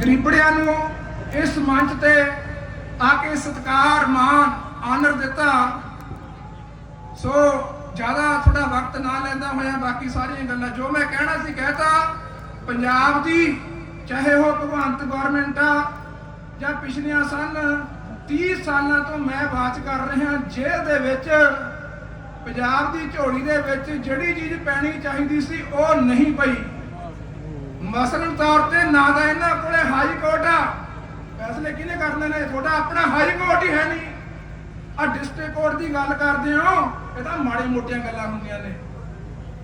ਗਰੀਬੜਿਆਂ ਨੂੰ ਇਸ ਮੰਚ ਤੇ ਆ ਕੇ ਸਤਿਕਾਰ ਮਾਨ ਆਨਰ ਦਿੱਤਾ। ਸੋ ਜ਼ਿਆਦਾ ਥੋੜਾ ਵਕਤ ਨਾ ਲੈਂਦਾ ਹੋਇਆ ਬਾਕੀ ਸਾਰੀਆਂ ਗੱਲਾਂ। ਜੋ ਮੈਂ ਕਹਿਣਾ ਸੀ, ਕਹਿਤਾ, ਪੰਜਾਬ ਦੀ ਚਾਹੇ ਉਹ ਭਗਵੰਤ ਗਵਰਨਮੈਂਟ ਆ ਜਾਂ ਪਿਛਲੀਆਂ ਸਨ 30 ਸਾਲਾਂ ਤੋਂ ਮੈਂ ਬਾਤ ਕਰ ਰਿਹਾ, ਜੇਲ੍ਹ ਦੇ ਵਿੱਚ, ਪੰਜਾਬ ਦੀ ਝੋਲੀ ਦੇ ਵਿੱਚ ਜਿਹੜੀ ਚੀਜ਼ ਪੈਣੀ ਚਾਹੀਦੀ ਸੀ, ਉਹ ਨਹੀਂ ਪਈ। ਮਸਲਨ ਤੌਰ ਤੇ ਨਾ ਤਾਂ ਇਹਨਾਂ ਫੈਸਲੇ ਕਿਹਨੇ ਕਰਨੇ ਨੇ? ਤੁਹਾਡਾ ਆਪਣਾ ਹਾਈ ਕੋਰਟ ਹੀ ਹੈ ਨਹੀਂ। ਆ ਡਿਸਟ੍ਰਿਕਟ ਕੋਰਟ ਦੀ ਗੱਲ ਕਰਦੇ ਹੋ, ਇਹ ਤਾਂ ਮਾੜੀ ਮੋਟੀਆਂ ਗੱਲਾਂ ਹੁੰਦੀਆਂ ਨੇ।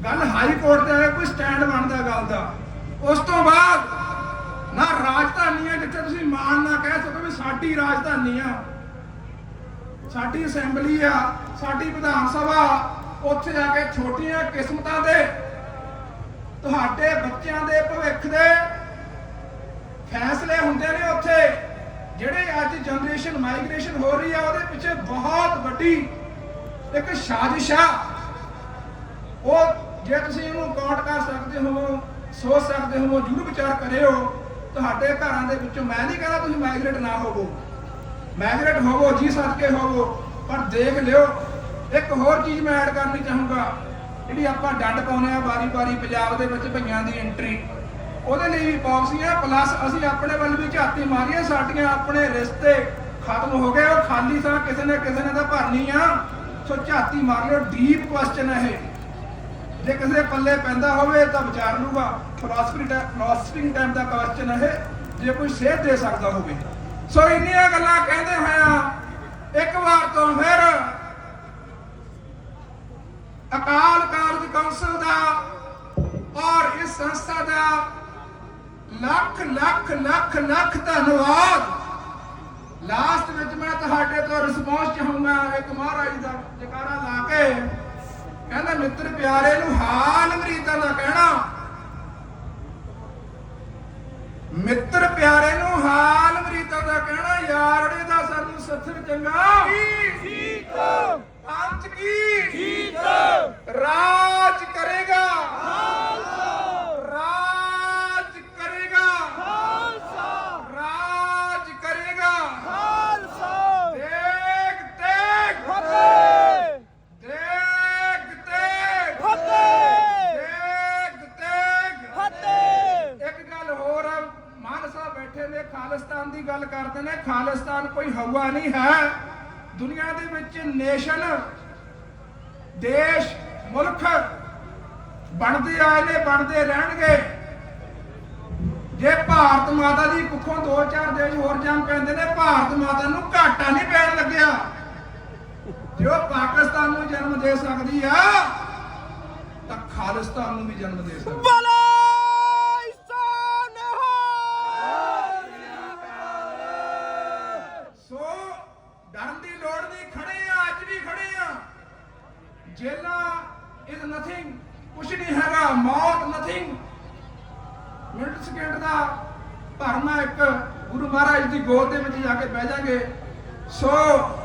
ਗੱਲ ਹਾਈ ਕੋਰਟ ਤੇ ਕੋਈ ਸਟੈਂਡ ਬਣਦਾ ਗੱਲ ਦਾ। ਉਸ ਤੋਂ ਬਾਅਦ ਨਾ ਰਾਜਧਾਨੀ ਹੈ ਜਿੱਥੇ ਤੁਸੀਂ ਮਾਣ ਨਾ ਕਹਿ ਸਕੋ ਵੀ ਸਾਡੀ ਰਾਜਧਾਨੀ ਆ। ਸਾਡੀ ਅਸੈਂਬਲੀ ਆ, ਸਾਡੀ ਵਿਧਾਨ ਸਭਾ, ਉੱਥੇ ਜਾ ਕੇ ਛੋਟੀਆਂ ਕਿਸਮਤਾਂ ਦੇ ਤੁਹਾਡੇ ਬੱਚਿਆਂ ਦੇ ਭਵਿੱਖ ਦੇ ਫੈਸਲੇ ਹੁੰਦੇ ਨੇ ਜਿਹੜੇ ਅੱਜ ਜਨਰੇਸ਼ਨ ਮਾਈਗ੍ਰੇਸ਼ਨ ਹੋ ਰਹੀ ਆ, ਉਹਦੇ ਪਿੱਛੇ ਬਹੁਤ ਵੱਡੀ ਇੱਕ ਸਾਜ਼ਿਸ਼। ਆ ਉਹ ਜੇ ਤੁਸੀਂ ਇਹਨੂੰ ਕਾਊਂਟ ਕਰ ਸਕਦੇ ਹੋ, ਸੋਚ ਸਕਦੇ ਹੋ, ਜਰੂਰ ਵਿਚਾਰ ਕਰਿਓ, ਤੁਹਾਡੇ ਘਰਾਂ ਦੇ ਵਿੱਚੋਂ ਮੈਂ ਨਹੀਂ ਕਹਿੰਦਾ ਤੁਸੀਂ ਮਾਈਗ੍ਰੇਟ ਨਾ ਹੋਵੋ। ਮਾਈਗ੍ਰੇਟ ਹੋਵੋ, ਜੀ ਸਦਕੇ ਹੋਵੋ, ਪਰ ਦੇਖ ਲਿਓ, ਇੱਕ ਹੋਰ ਚੀਜ਼ ਮੈਂ ਐਡ ਕਰਨੀ ਚਾਹੂੰਗਾ, ਜਿਹੜੀ ਆਪਾਂ ਡੰਡ ਪਾਉਨੇ ਆ ਵਾਰੀ-ਵਾਰੀ ਪੰਜਾਬ ਦੇ ਵਿੱਚ ਭਈਆਂ ਦੀ ਐਂਟਰੀ ਉਹਦੇ ਲਈ ਵੀ ਪਾਲਿਸੀ ਪਲੱਸ ਅਸੀਂ ਆਪਣੇ ਵੱਲ ਵੀ ਝਾਤੀ ਮਾਰੀਏ, ਸਾਡੀਆਂ ਆਪਣੇ ਰਿਸ਼ਤੇ ਖਤਮ ਹੋ ਗਏ, ਉਹ ਖਾਲੀ ਥਾਂ ਕਿਸੇ ਨੇ ਕਿਸੇ ਨੇ ਤਾਂ ਭਰਨੀ ਆ। ਸੋ ਝਾਤੀ ਮਾਰ ਲਿਓ ਡੀਪ ਕੁਐਸਚਨ ਹੈ ਇਹ। ਜੇ ਕਿਸੇ ਪੱਲੇ ਪੈਂਦਾ ਹੋਵੇ ਤਾਂ ਵਿਚਾਰ ਲੂਗਾ ਫਿਲਾਸਫੀ ਫਿਲਾਸਫਿੰਗ ਟਾਈਮ ਦਾ ਕੁਐਸਚਨ ਹੈ ਜੇ ਕੋਈ ਸੇਧ ਦੇ ਸਕਦਾ ਹੋਵੇ। ਸੋ ਇੰਨੀਆਂ ਗੱਲਾਂ ਕਹਿੰਦੇ ਹੋਇਆ ਇੱਕ ਵਾਰ ਤੋਂ ਫਿਰ ਅਕਾਲ ਕਾਰਜ ਕੌਂਸਲ ਦਾ ਔਰ ਇਸ ਸੰਸਥਾ ਦਾ ਲੱਖ ਲੱਖ ਲੱਖ ਲੱਖ ਧੰਨਵਾਦ। ਲਾਸਟ ਵਿੱਚ ਮੈਂ ਤੁਹਾਡੇ ਤੋਂ ਰਿਸਪੌਂਸ ਚਾਹੂੰਗਾ ਇੱਕ ਮਹਾਰਾਜ ਦਾ ਜਕਾਰਾ ਲਾ ਕੇ। ਕਹਿੰਦਾ, ਮਿੱਤਰ ਪਿਆਰੇ ਨੂੰ ਹਾਲ ਮਰੀਦਾਂ ਦਾ ਕਹਿਣਾ। ਮਿੱਤਰ ਪਿਆਰੇ ਨੂੰ ਹਾਲ ਮਰੀਦਾਂ ਦਾ ਕਹਿਣਾ ਯਾਰੜੇ ਦਾ ਸਾਨੂੰ ਸੱਥਰ ਚੰਗਾ। ਠੀਕ ਪੰਥ ਕੀ ਠੀਕ ਰਾਜ ਕਰੇਗਾ ਰਾਜ ਕਰੇਗਾ ਰਾਜ ਕਰੇਗਾ ਦੇਖ ਦੇਖ ਦੇਖ ਦੇਖ ਦੇਖ ਦੇਖ ਇੱਕ ਗੱਲ ਹੋਰ ਆ, ਮਾਨ ਸਾਹਿਬ ਬੈਠੇ ਨੇ ਖਾਲਿਸਤਾਨ ਦੀ ਗੱਲ ਕਰਦੇ ਨੇ, ਖਾਲਿਸਤਾਨ ਕੋਈ ਹਵਾ ਨਹੀਂ ਹੈ। ਦੁਨੀਆ ਦੇ ਵਿੱਚ ਨੇਸ਼ਨ, ਦੇਸ਼, ਮੁਲਕ ਬਣਦੇ ਆਏ ਨੇ, ਬਣਦੇ ਰਹਿਣਗੇ। ਜੇ ਭਾਰਤ ਮਾਤਾ ਦੀ ਕੁੱਖੋਂ ਦੋ ਚਾਰ ਦੇਸ਼ ਹੋਰ ਜੰਮ ਪੈਂਦੇ ਨੇ, ਭਾਰਤ ਮਾਤਾ ਨੂੰ ਘਾਟਾ ਨਹੀਂ ਪੈਣ ਲੱਗਿਆ। ਜੇ ਉਹ ਪਾਕਿਸਤਾਨ ਨੂੰ ਜਨਮ ਦੇ ਸਕਦੀ ਆ, ਤਾਂ ਖਾਲਿਸਤਾਨ ਨੂੰ ਵੀ ਜਨਮ ਦੇ ਸਕਦੀ ਆ। ਸੋ ਡਰਨ ਦੀ ਲੋੜ ਨਹੀਂ ਖੜੇ ਆ ਅੱਜ ਵੀ ਖੜੇ ਆ ਜੇਲਾ ਇਜ਼ ਨਥਿੰਗ ਕੁਛ ਨਹੀਂ ਹੈਗਾ ਮੌਤ ਨਥਿੰਗ ਮਿੰਟ ਸਕਿੰਟ ਦਾ ਭਰਮਾ ਇੱਕ ਗੁਰੂ ਮਹਾਰਾਜ ਦੀ ਗੋਦ ਦੇ ਵਿੱਚ ਜਾ ਕੇ ਬਹਿ ਜਾਗੇ। ਸੋ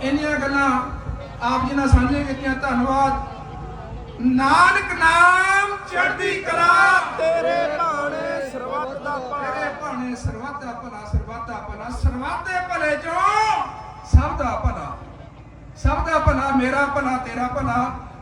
ਇੰਨੀਆਂ ਗੱਲਾਂ ਆਪ ਜੀ ਨਾਲ ਸਾਂਝੀਆਂ ਕੀਤੀਆਂ ਧੰਨਵਾਦ। ਨਾਨਕ ਨਾਮ ਚੜ੍ਹਦੀ ਕਲਾ। ਤੇਰੇ ਭਾਣੇ ਸਰਬੱਤ ਦਾ ਤੇਰੇ ਭਾਣੇ ਸਰਬੱਤ ਦਾ ਭਲਾ ਸਰਬੱਤ ਦਾ ਭਲਾ ਸਰਬੱਤ ਦੇ ਭਲੇ ਚੋਂ ਸਭ ਦਾ ਭਲਾ। ਸਭ ਦਾ ਭਲਾ ਮੇਰਾ ਭਲਾ ਤੇਰਾ ਭਲਾ।